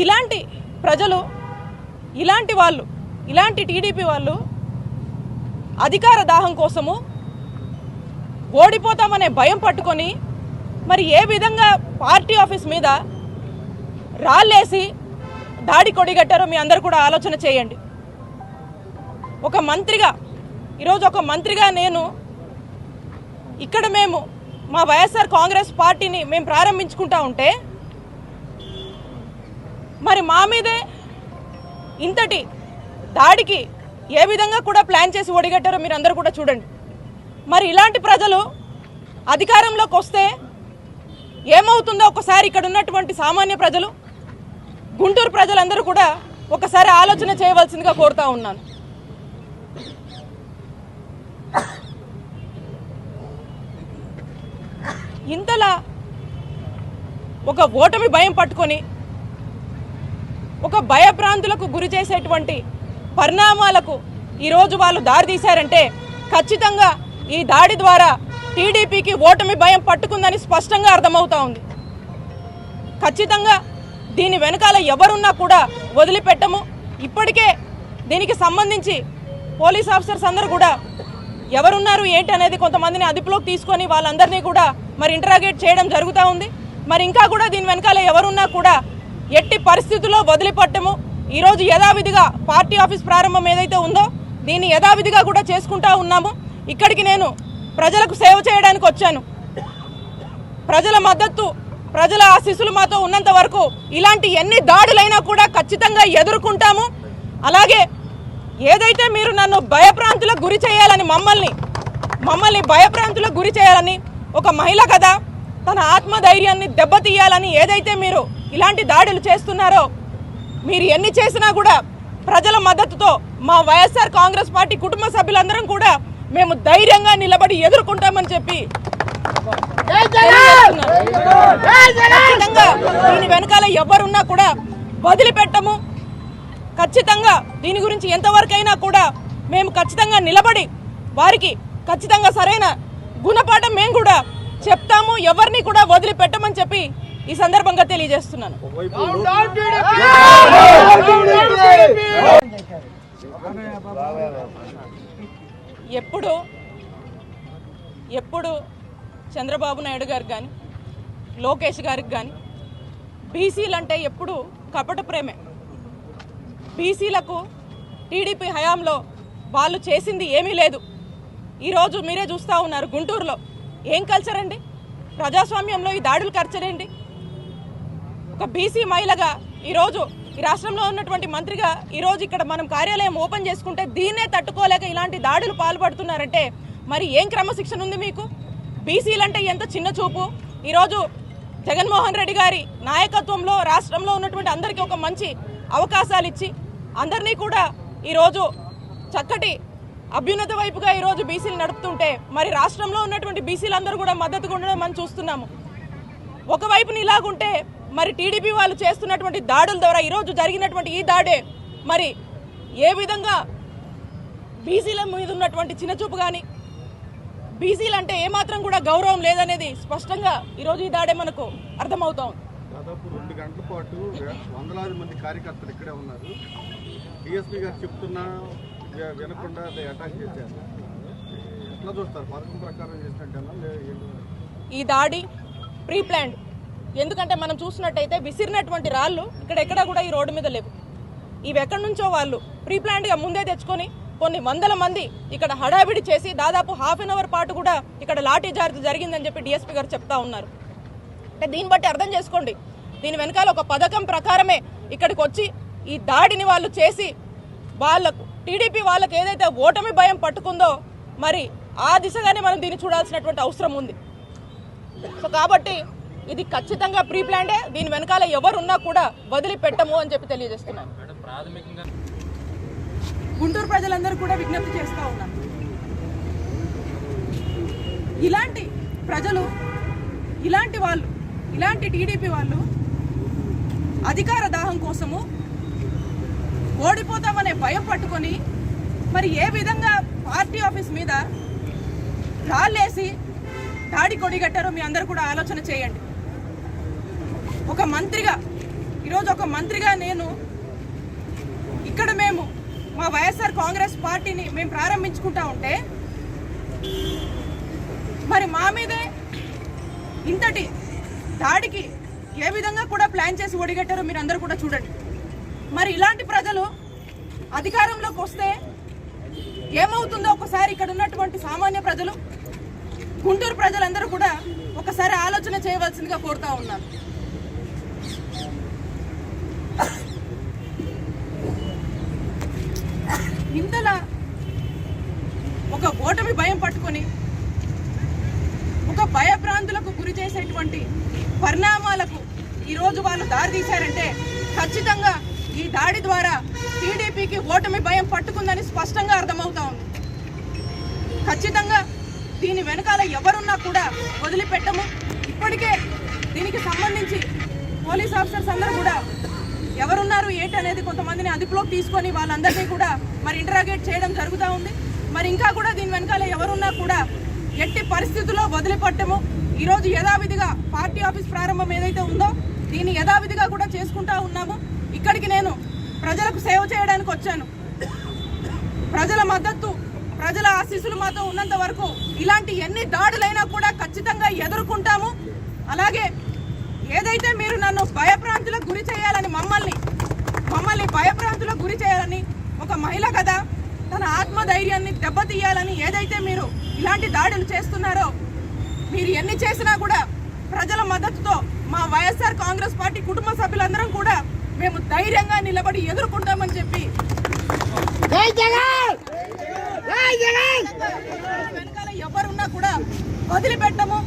ఇలాంటి ప్రజలు ఇలాంటి వాళ్ళు ఇలాంటి టీడీపీ వాళ్ళు అధికార దాహం కోసము ఓడిపోతామనే భయం పట్టుకొని మరి ఏ విధంగా పార్టీ ఆఫీస్ మీద రాళ్ళేసి దాడి కొడిగట్టారో మీ అందరు కూడా ఆలోచన చేయండి. ఒక మంత్రిగా ఈరోజు ఒక మంత్రిగా నేను ఇక్కడ మేము మా వైఎస్ఆర్ కాంగ్రెస్ పార్టీని మేము ప్రారంభించుకుంటా ఉంటే మరి మా మీదే ఇంతటి దాడికి ఏ విధంగా కూడా ప్లాన్ చేసి ఒడిగట్టారో మీరు అందరూ కూడా చూడండి. మరి ఇలాంటి ప్రజలు అధికారంలోకి వస్తే ఏమవుతుందో ఒకసారి ఇక్కడ ఉన్నటువంటి సామాన్య ప్రజలు గుంటూరు ప్రజలందరూ కూడా ఒకసారి ఆలోచన చేయవలసిందిగా కోరుతా ఉన్నాను. ఇంతలా ఒక ఓటమి భయం పట్టుకొని ఒక భయభ్రాంతులకు గురి చేసేటువంటి పరిణామాలకు ఈరోజు వాళ్ళు దారి తీశారంటే ఖచ్చితంగా ఈ దాడి ద్వారా టీడీపీకి ఓటమి భయం పట్టుకుందని స్పష్టంగా అర్థమవుతా ఉంది. ఖచ్చితంగా దీని వెనకాల ఎవరున్నా కూడా వదిలిపెట్టము. ఇప్పటికే దీనికి సంబంధించి పోలీస్ ఆఫీసర్స్ అందరూ కూడా ఎవరున్నారు ఏంటి అనేది కొంతమందిని అదుపులోకి తీసుకొని వాళ్ళందరినీ కూడా మరి ఇంటరాగేట్ చేయడం జరుగుతూ ఉంది. మరి ఇంకా కూడా దీని వెనకాల ఎవరున్నా కూడా ఎట్టి పరిస్థితుల్లో వదిలిపట్టము. ఈరోజు యథావిధిగా పార్టీ ఆఫీస్ ప్రారంభం ఏదైతే ఉందో దీన్ని యథావిధిగా కూడా చేసుకుంటా ఉన్నాము. ఇక్కడికి నేను ప్రజలకు సేవ చేయడానికి వచ్చాను. ప్రజల మద్దతు ప్రజల ఆశీస్సులు మాతో ఉన్నంత వరకు ఇలాంటి ఎన్ని దాడులైనా కూడా ఖచ్చితంగా ఎదుర్కొంటాము. అలాగే ఏదైతే మీరు నన్ను భయప్రాంతులకు గురి చేయాలని మమ్మల్ని మమ్మల్ని భయప్రాంతులకు గురి చేయాలని ఒక మహిళ కదా తన ఆత్మధైర్యాన్ని దెబ్బతీయాలని ఏదైతే మీరు ఇలాంటి దాడులు చేస్తున్నారో మీరు ఎన్ని చేసినా కూడా ప్రజల మద్దతుతో మా వైఎస్ఆర్ కాంగ్రెస్ పార్టీ కుటుంబ సభ్యులందరం కూడా మేము ధైర్యంగా నిలబడి ఎదుర్కొంటామని చెప్పి. ఖచ్చితంగా దీని వెనకాల ఎవరున్నా కూడా వదిలిపెట్టము ఖచ్చితంగా దీని గురించి ఎంతవరకైనా కూడా మేము ఖచ్చితంగా నిలబడి వారికి ఖచ్చితంగా సరైన గుణపాఠం మేము కూడా చెప్తాము ఎవరిని కూడా వదిలిపెట్టమని చెప్పి ఈ సందర్భంగా తెలియజేస్తున్నాను. ఎప్పుడు ఎప్పుడు చంద్రబాబు నాయుడు గారికి కానీ లోకేష్ గారికి కానీ బీసీలు అంటే ఎప్పుడు కపట ప్రేమే. బీసీలకు టీడీపీ హయాంలో వాళ్ళు చేసింది ఏమీ లేదు. ఈరోజు మీరే చూస్తూ ఉన్నారు గుంటూరులో. ఏం కల్చర్ అండి? ప్రజాస్వామ్యంలో ఈ దాడులు కల్చర్ ఏంటి ఒక బీసీ మహిళగా ఈరోజు ఈ రాష్ట్రంలో ఉన్నటువంటి మంత్రిగా ఈరోజు ఇక్కడ మనం కార్యాలయం ఓపెన్ చేసుకుంటే దీన్నే తట్టుకోలేక ఇలాంటి దాడులు పాల్పడుతున్నారంటే మరి ఏం క్రమశిక్షణ ఉంది మీకు? బీసీలంటే ఎంత చిన్న చూపు? ఈరోజు జగన్మోహన్ రెడ్డి గారి నాయకత్వంలో రాష్ట్రంలో ఉన్నటువంటి అందరికీ ఒక మంచి అవకాశాలు ఇచ్చి అందరినీ కూడా ఈరోజు చక్కటి అభ్యున్నత వైపుగా ఈరోజు బీసీలు నడుపుతుంటే మరి రాష్ట్రంలో ఉన్నటువంటి బీసీలందరూ కూడా మద్దతుగా ఉండడం మనం చూస్తున్నాము. ఒకవైపున ఇలాగుంటే మరి టీడీపీ వాళ్ళు చేస్తున్నటువంటి దాడుల ద్వారా ఈరోజు జరిగినటువంటి ఈ దాడే మరి ఏ విధంగా బీసీల మీద ఉన్నటువంటి చిన్నచూపు కానీ బీసీలు అంటే ఏమాత్రం కూడా గౌరవం లేదనేది స్పష్టంగా ఈరోజు ఈ దాడే మనకు అర్థమవుతా ఉంది దాదాపు రెండు గంటల పాటు వందలాది మంది కార్యకర్తలు ఇక్కడే ఉన్నారు. డిఎస్పీ గారు చెప్తున్నా వినకుండా అటాక్ చేశారు. ఎట్లా చూస్తారు? పథకం ప్రకారం చేసినట్టేనా? ఈ దాడి ప్రీ ప్లాన్డ్ ఎందుకంటే మనం చూసినట్టయితే విసిరినటువంటి రాళ్ళు ఇక్కడ ఎక్కడా కూడా ఈ రోడ్డు మీద లేవు. ఇవి ఎక్కడి నుంచో వాళ్ళు ప్రీ ప్లాన్డ్గా ముందే తెచ్చుకొని కొన్ని వందల మంది ఇక్కడ హడావిడి చేసి దాదాపు హాఫ్ అన్ అవర్ పాటు కూడా ఇక్కడ లాఠీ చార్జ్ జరిగిందని చెప్పి డిఎస్పీ గారు చెప్తా ఉన్నారు. అంటే దీన్ని బట్టి అర్థం చేసుకోండి. దీని వెనకాల ఒక పథకం ప్రకారమే ఇక్కడికి వచ్చి ఈ దాడిని వాళ్ళు చేసి వాళ్ళకు టీడీపీ వాళ్ళకి ఏదైతే ఓటమి భయం పట్టుకుందో మరి ఆ దిశగానే మనం దీన్ని చూడాల్సినటువంటి అవసరం ఉంది. సో కాబట్టి ఇది ఖచ్చితంగా ప్రీ ప్లాన్డే దీని వెనకాల ఎవరున్నా కూడా వదిలిపెట్టము అని చెప్పి తెలియజేస్తున్నాను. గుంటూరు ప్రజలందరూ కూడా విజ్ఞప్తి చేస్తూ ఉన్నారు. ఇలాంటి ప్రజలు ఇలాంటి వాళ్ళు ఇలాంటి టీడీపీ వాళ్ళు అధికార దాహం కోసము ఓడిపోతామనే భయం పట్టుకొని మరి ఏ విధంగా పార్టీ ఆఫీస్ మీద రాళ్ళేసి దాడి కొడిగట్టారో మీ అందరూ కూడా ఆలోచన చేయండి. ఒక మంత్రిగా ఈరోజు ఒక మంత్రిగా నేను ఇక్కడ మేము మా వైఎస్ఆర్ కాంగ్రెస్ పార్టీని మేము ప్రారంభించుకుంటా ఉంటే మరి మా మీదే ఇంతటి దాడికి ఏ విధంగా కూడా ప్లాన్ చేసి ఒడిగట్టారో మీరు అందరూ కూడా చూడండి. మరి ఇలాంటి ప్రజలు అధికారంలోకి వస్తే ఏమవుతుందో ఒకసారి ఇక్కడ ఉన్నటువంటి సామాన్య ప్రజలు గుంటూరు ప్రజలందరూ కూడా ఒకసారి ఆలోచన చేయవలసిందిగా కోరుతా ఉన్నాను. ఇంతలా ఒక ఓటమి భయం పట్టుకొని ఒక భయభ్రాంతులకు గురి చేసేటువంటి పరిణామాలకు ఈరోజు వాళ్ళు దారి తీశారంటే ఖచ్చితంగా ఈ దాడి ద్వారా టీడీపీకి ఓటమి భయం పట్టుకుందని స్పష్టంగా అర్థమవుతా ఉంది. ఖచ్చితంగా దీని వెనకాల ఎవరున్నా కూడా వదిలిపెట్టము. ఇప్పటికే దీనికి సంబంధించి పోలీస్ ఆఫీసర్స్ అందరూ కూడా ఎవరున్నారు ఏంటి అనేది కొంతమందిని అదుపులోకి తీసుకొని వాళ్ళందరినీ కూడా మరి ఇంటరాగేట్ చేయడం జరుగుతూ ఉంది. మరి ఇంకా కూడా దీని వెనకాల ఎవరున్నా కూడా ఎట్టి పరిస్థితుల్లో వదిలిపెట్టము. ఈరోజు యథావిధిగా పార్టీ ఆఫీస్ ప్రారంభం ఏదైతే ఉందో దీన్ని యథావిధిగా కూడా చేసుకుంటా ఉన్నాము. ఇక్కడికి నేను ప్రజలకు సేవ చేయడానికి వచ్చాను. ప్రజల మద్దతు ప్రజల ఆశీస్సులు మాతో ఉన్నంత వరకు ఇలాంటి ఎన్ని దాడులైనా కూడా ఖచ్చితంగా ఎదుర్కొంటాము. అలాగే ఏదైతే మీరు నన్ను భయప్రాంతులకు గురి చేయాలని మమ్మల్ని మమ్మల్ని భయప్రాంతులకు గురి చేయాలని ఒక మహిళ కదా తన ఆత్మధైర్యాన్ని దెబ్బతీయాలని ఏదైతే మీరు ఇలాంటి దాడులు చేస్తున్నారో మీరు ఎన్ని చేసినా కూడా ప్రజల మద్దతుతో మా వైఎస్ఆర్ కాంగ్రెస్ పార్టీ కుటుంబ సభ్యులందరం కూడా మేము ధైర్యంగా నిలబడి ఎదుర్కొంటామని చెప్పి జై జగన్! వెనకాల ఎవరున్నా కూడా వదిలిపెట్టము.